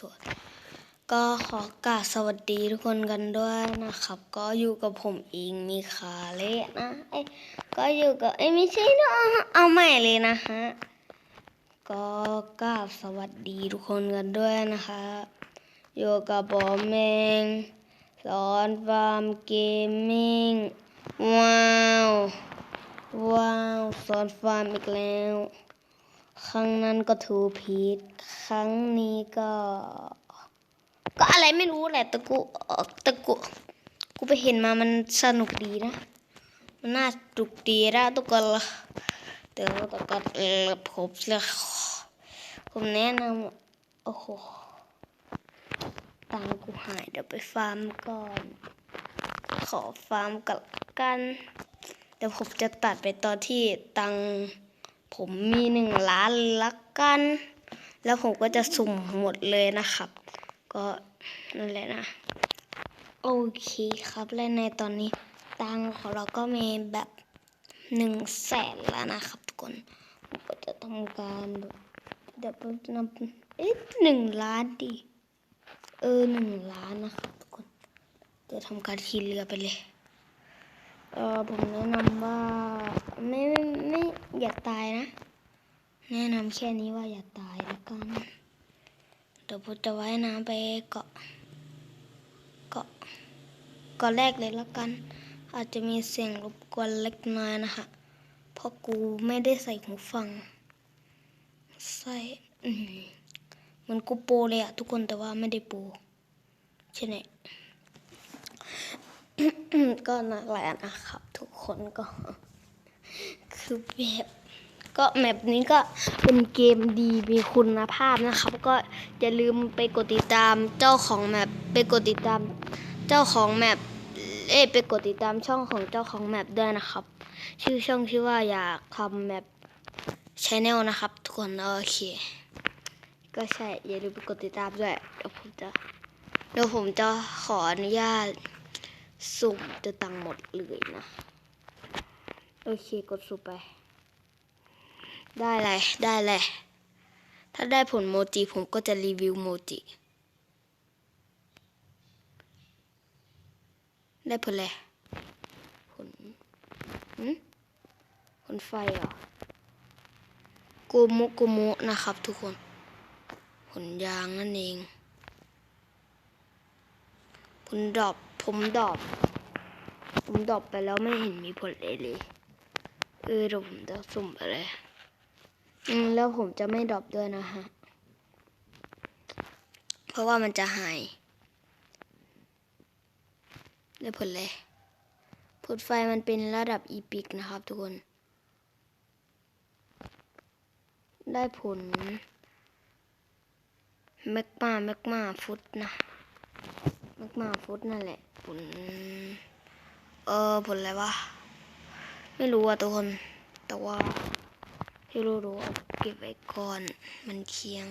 สวน ก็ขอกราบสวัสดีทุกคนกันด้วยนะครับ ก็อยู่กับผมเองมีคาเละนะเอ้ก็อยู่กับเอ้ไม่ใช่นะเอาใหม่เลยนะฮะก็กราบสวัสดีทุกคนกันด้วยนะคะอยู่กับบอมเองสอนฟาร์มเกมมิ่งว้าว ว้าว สอนฟาร์มอีกแล้ว ครั้งนั้นก็ถูผิดครั้งนี้ก็ ก็อะไรไม่รู้แหละแต่กูแต่กูกูไปเห็นมามันสนุกดีนะ มันน่าจุกดีนะทุกคนละแต่ว่าแต่ก็เออผมเลยผมแนะนำโอ้โหตังกูหายเดี๋ยวไปฟาร์มก่อน ขอฟาร์มกันกัน เดี๋ยวผมจะตัดไปตอนที่ตัง ผมมีหนึ่งล้านละกัน แล้วผมก็จะสุ่มหมดเลยนะครับ ก็นั่นแหละนะ โอเคครับ และในตอนนี้ตังของเราก็มีแบบหนึ่งแสนแล้วนะครับทุกคนผมก็จะทำการเดี๋ยวผมจะนำเอ๊ะหนึ่งล้านดิเออหนึ่งล้านนะครับทุกคนจะทำการขี่เรือไปเลย เออผมแนะนำว่า ไม่ไม่ไม่อย่าตายนะ แนะนำแค่นี้ว่าอย่าตายแล้วกัน เดี๋ยวผมจะว่ายน้ำไปเกาะ เกาะเกาะแรกเลยแล้วกัน อาจจะมีเสียงรบกวนเล็กน้อยนะคะเพราะกูไม่ได้ใส่หูฟัง ใส่เหมันกูโปเลยอะทุกคนแต่ว่าไม่ได้โปใช่ไหมก็นั่นแลนะครับ ทุกคนก็ คือแบบก็แมปนี้ก็เป็นเกมดีมีคุณภาพนะครับ ก็อย่าลืมไปกดติดตามเจ้าของแมปไปกดติดตามเจ้าของแมปเอ้ไปกดติดตามช่องของเจ้าของแมปด้วยนะครับ ชื่อช่องชื่อว่าอยากทำแมปชแนลนะครับ ทุกคนโอเค ก็ใช่อย่าลืมไปกดติดตามด้วยเดี๋ยวผมจะเดี๋ยวผมจะขออนุญาตสุ่มจะตังหมดเลยนะ โอเคกดสุ่มไป ได้เลย ได้เลย ถ้าได้ผลโมจิผมก็จะรีวิวโมจิ ได้ผลอะไรผลหืมผลไฟเหรอโกมุโกมุนะครับทุกคน ผลยางนั่นเอง ผลดอกผมดอกผมดอกไปแล้วไม่เห็นมีผลเลยเลย เออเดี๋ยวผมจะสุ่มไปเลย อืม แล้วผมจะไม่ดรอปด้วยนะฮะ เพราะว่ามันจะหายได้ผลเลย ผลไฟมันเป็นระดับอีพิกนะครับทุกคน ได้ผลแมกมาแมกมาฟุตนะแมกมาฟุตนั่นแหละผล เออผลอะไรวะ ไม่รู้อะทุกคน แต่ว่าที่รู้รู้เก็บไว้ก่อน มันเคียง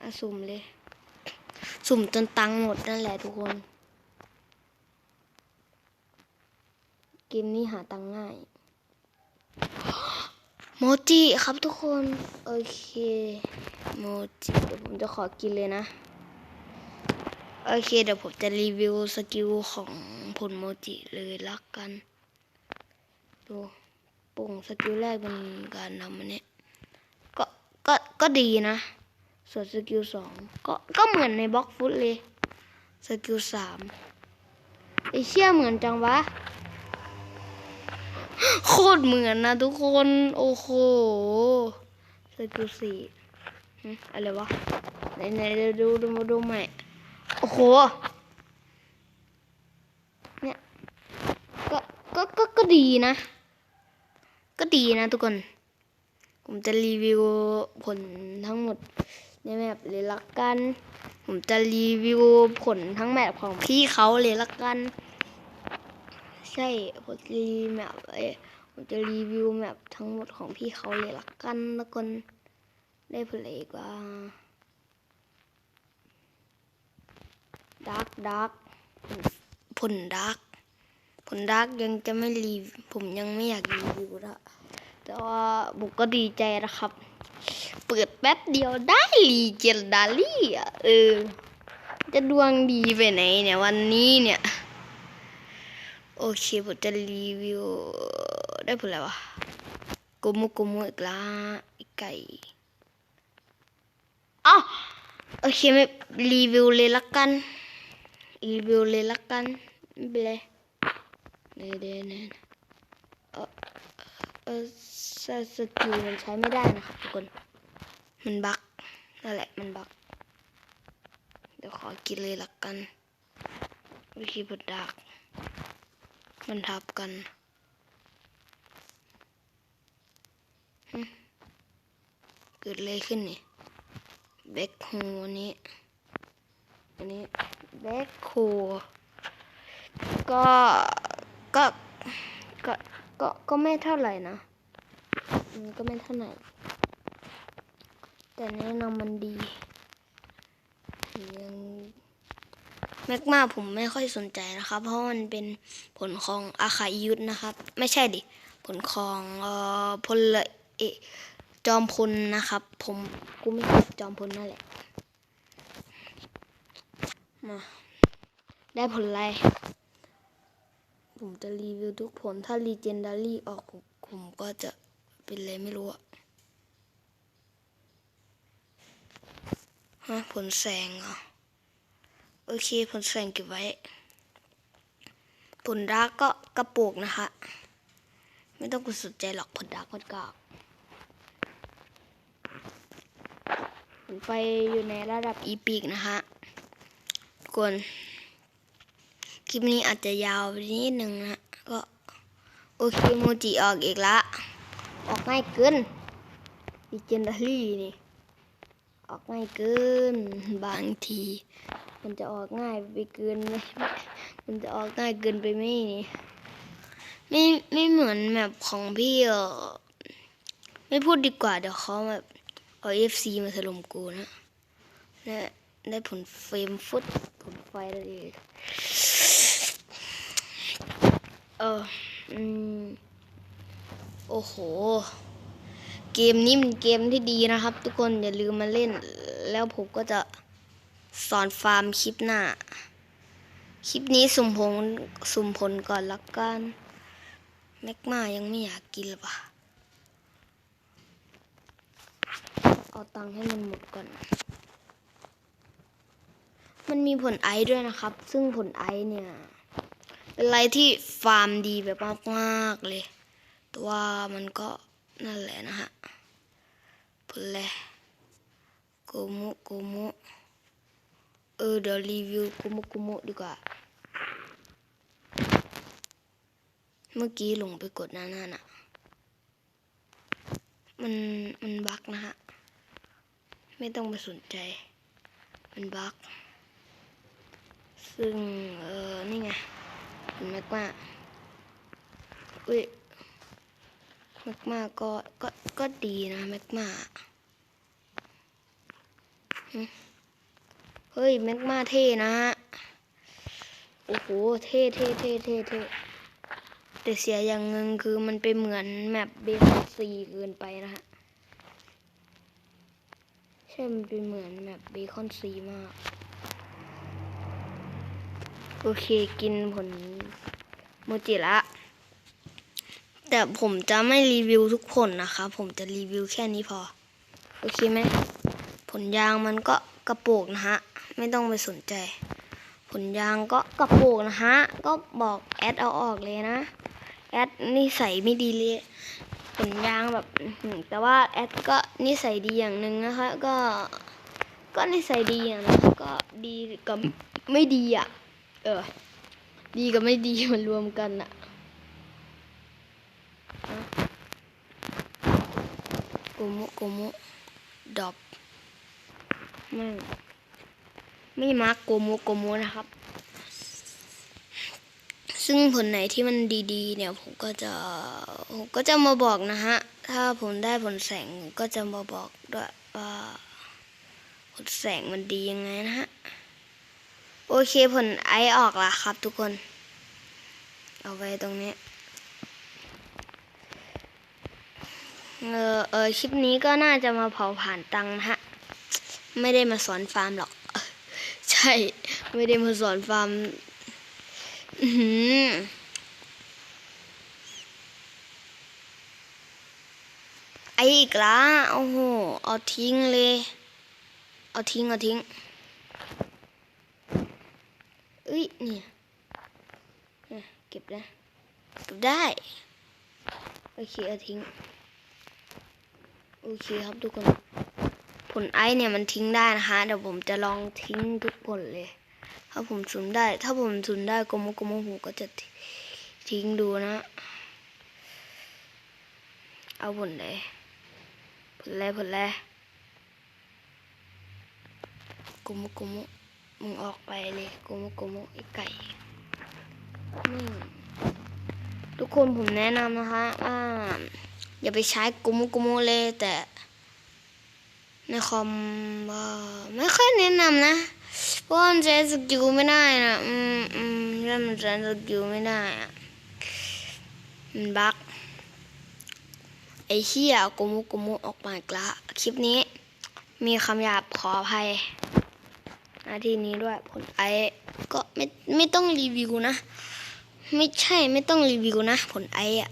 อะสุ่มเลย สุ่มจนตังค์หมดนั่นแหละทุกคน เกมนี้หาตังค์ง่าย โมจิครับทุกคน โอเค โมจิเดี๋ยวผมจะขอกินเลยนะ โอเค เดี๋ยวผมจะรีวิวสกิลของผลโมจิเลยละกัน ดูปุ่งสกิลแรกเป็นการทำอันนี้ก็ก็ก็ดีนะ ส่วนสกิลสองก็ก็เหมือนในบล็อกฟุตเลยสกิลสามไอเชี่ยเหมือนจังวะ โคตรเหมือนนะทุกคน โอ้โหสกิลสี่อะไรวะไหนไหนเดี๋ยวดูดูมาดูใหม่ โอ้โห เนี่ย ก็ก็ก็ดีนะ ก็ดีนะทุกคน ผมจะรีวิวผลทั้งหมดในแมปเลยละกัน ผมจะรีวิวผลทั้งแมปของพี่เขาเลยละกัน ใช่ผมจะรีแมปเอ้ยผมจะรีวิวแมปทั้งหมดของพี่เขาเลยละกันละกันได้ผลอะไรอีกว่าดักดักผลดัก ผลดักยังจะไม่รีวิวผมยังไม่อยากรีวิวละแต่ว่าผมก็ดีใจนะครับ เปิดแป๊บเดียวได้รีเจนดารี่อะเออ จะดวงดีไปไหนเนี่ยวันนี้เนี่ย โอเคผมจะรีวิว ได้ผลอะไรวะกุมุกุมุอีกละอีกไก่อ้าวโอเคไม่รีวิวเลยละกัน รีวิวเลยละกันไม่เป็นไร เดี๋ยเดี๋ยวเดี๋ยวเออเออสสกิลมันใช้ไม่ได้นะครับทุกคน มันบั๊กนั่นแหละมันบั๊กเดี๋ยวขอกินเลยละกัน วิธีบดดัก มันทับกันเกิดอะไรขึ้นนี่แบ็คโฮนนี้อันนี้แบ็คโฮก็ ก็ก็ก็ก็ไม่เท่าไหร่นะมันก็ไม่เท่าไหร่ แต่แนะนำมันดียังแมกมาผมไม่ค่อยสนใจนะครับ เพราะมันเป็นผลของอาคายุทธนะครับ ไม่ใช่ดิ ผลของเอ่อพลเอจอมพลนะครับ ผมกูไม่ใช่จอมพลนั่นแหละ มา ได้ผลอะไร ผมจะรีวิวทุกผล ถ้า Legendary ออกผมก็จะเป็นอะไรไม่รู้อะฮะผลแสงเหรอโอเค ผลแสงเก็บไว้ ผลดาร์กก็กระปุกนะคะ ไม่ต้องไปสนใจหรอกผลดาร์กผลกากผลไฟอยู่ในระดับอีพิกนะคะทุกคน คลิปนี้อาจจะยาวนิดนึงนะก็โอเคโมจิออกอีกละ ออกง่ายเกินดิเจนดารี่นี่ ออกง่ายเกินบางที มันจะออกง่ายไปเกินไหมมันจะออกง่ายเกินไปไหมนี่ไม่ไม่เหมือนแบบของพี่เออไม่พูดดีกว่าเดี๋ยวเขาแบบเอาเอฟซีมาถล่มกูนะได้ได้ผลเฟรมฟุตผลไฟเลย อออโอ้โห เกมนี้เป็นเกมที่ดีนะครับ ทุกคนอย่าลืมมาเล่น แล้วผมก็จะสอนฟาร์มคลิปหน้า คลิปนี้สุ่มผลสุ่มผลก่อนละกันแม็กมายังไม่อยากกินเลยปะเอาตังค์ให้มันหมดก่อน มันมีผลไอซ์ด้วยนะครับ ซึ่งผลไอซ์เนี่ย เป็นอะไรที่ฟาร์มดีแบบมากๆเลยแต่ว่ามันก็นั่นแหละนะฮะผลแลโกมุโกมุเออเดี๋ยวรีวิวโกมุโกมุดีกว่า เมื่อกี้หลงไปกดน้านั่นอะ มันมันบักนะฮะ ไม่ต้องไปสนใจ มันบักซึ่ง เออนี่ไง เห็นไหมาอุ้ยแมกมาก็ก็ก็ดีนะแมกมาเฮ้ยแมกมาเท่นะฮะโอ้โหเท่เท่เท่เท่เท่แต่เสียอย่างหนึ่งคือมันไปเหมือนแมปเบคอนซีเกินไปนะฮะใช่มันเป็นเหมือนแมปเบคอนซีมาก โอเคกินผลโมจิละ แต่ผมจะไม่รีวิวทุกผลนะคะ ผมจะรีวิวแค่นี้พอ โอเคไหมผลยางมันก็กระโปกนะฮะ ไม่ต้องไปสนใจ ผลยางก็กระโปกนะฮะ ก็บอกแอดเอาออกเลยนะ แอดนิสัยไม่ดีเลยผลยางแบบ แต่ว่าแอดก็นิสัยดีอย่างหนึ่งนะคะ ก็ก็นิสัยดีอย่างนะก็ดีกับไม่ดีอะ เออ ดีกับไม่ดีมันรวมกันอะโกมุโกมุดอบไม่ไม่มาร์กโกมุโกมุนะครับ ซึ่งผลไหนที่มันดีๆ เนี่ย ผมก็จะผมก็จะมาบอกนะฮะ ถ้าผมได้ผลแสงผมก็จะมาบอกด้วยว่าผลแสงมันดียังไงนะฮะ โอเคผลไอออกละครับทุกคน เอาไว้ตรงนี้ เออเออคลิปนี้ก็น่าจะมาเผาผ่านตังนะฮะ ไม่ได้มาสอนฟาร์มหรอก ใช่ ไม่ได้มาสอนฟาร์ม อื้อหือไออีกละโอ้โห เอาทิ้งเลย เอาทิ้ง เอาทิ้ง อุ้ยเนี่ยเก็บนะเก็บได้ โอเคเอาทิ้ง โอเคครับทุกคน ผลไอเนี่ยมันทิ้งได้นะคะเดี๋ยวผมจะลองทิ้งทุกผลเลย ถ้าผมสุนได้ ถ้าผมสุนได้กโมกโมหูก็จะทิ้งดูนะ เอาผลเลยผลแรกผลแรกกโมกโม มึงออกไปเลยกโมกโมไอไก่นี่ทุกคนผมแนะนำนะคะอ่าอย่าไปใช้กโมกโมเลยแต่ในคอมไม่ค่อยแนะนำนะเพราะมันใช้สกิลไม่ได้นะอืมอืมเรื่องมันใช้สกิลไม่ได้อะมันบั๊กไอ้เหี้ยกุมุกุมุออกมาอีกละคลิปนี้ มีคำหยาบขออภัย หน้าที่นี้ด้วยผลไอก็ไม่ไม่ต้องรีวิวนะ ไม่ใช่ไม่ต้องรีวิวนะ ผลไออะ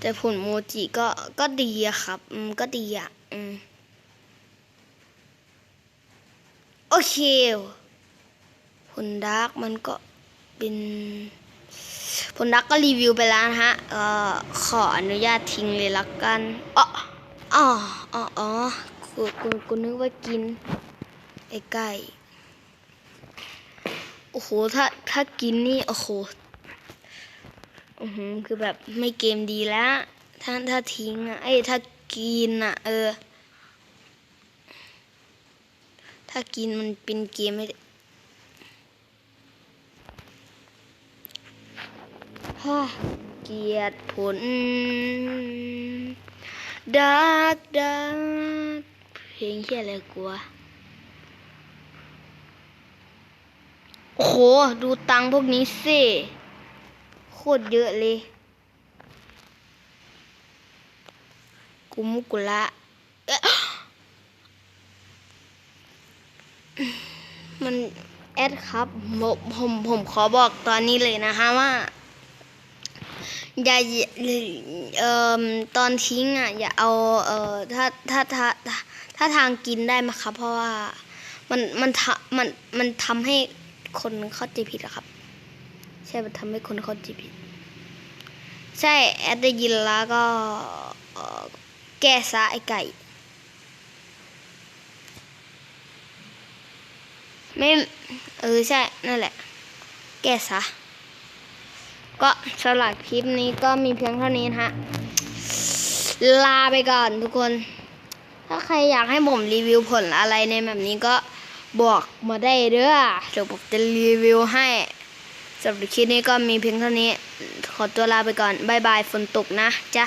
แต่ผลโมจิก็ก็ดีอะครับอืมก็ดีอะอืมโอเค ผลดาร์กมันก็เป็น ผลดาร์กก็รีวิวไปแล้วนะฮะเอ่อขออนุญาตทิ้งเลยละกันอ๋ออ๋ออ๋ออ๋อ กูกูกูนึกว่ากิน ไอ้ไก่ โอ้โห ถ้าถ้ากินนี่โอ้โหอือหือคือแบบไม่เกมดีแล้ว ถ้าถ้าทิ้งอะ เอ้ยถ้ากินอะ เออ ถ้ากินมันเป็นเกมไม่ได้ฮ่าเกียดผลดักดัก เพลงเฮียอะไรกลัว โอ้โห ดูตังพวกนี้สิ โคตรเยอะเลย กุมุกุละเอ๊ะมันแอดครับผมผมผมขอบอกตอนนี้เลยนะฮะว่าอย่าเอ่อตอนทิ้งอะอย่าเอาเอ่อถ้าถ้าถ้า ถ้าทางกินได้ไหมครับ เพราะว่ามันมันทำมันมันทำให้คนเข้าใจผิดอะครับ ใช่มันทำให้คนเข้าใจผิด ใช่แอดได้ยินแล้วก็แก้ซะไอไก่ ไม่เออใช่ นั่นแหละ แก้ซะก็สำหรับคลิปนี้ก็มีเพียงเท่านี้นะฮะ ลาไปก่อนทุกคน ถ้าใครอยากให้ผมรีวิวผลอะไรในแบบนี้ก็บอกมาได้เด้อเดี๋ยวผมจะรีวิวให้สำหรับคลิปนี้ก็มีเพียงเท่านี้ ขอตัวลาไปก่อนบายบายฝนตกนะจ๊ะ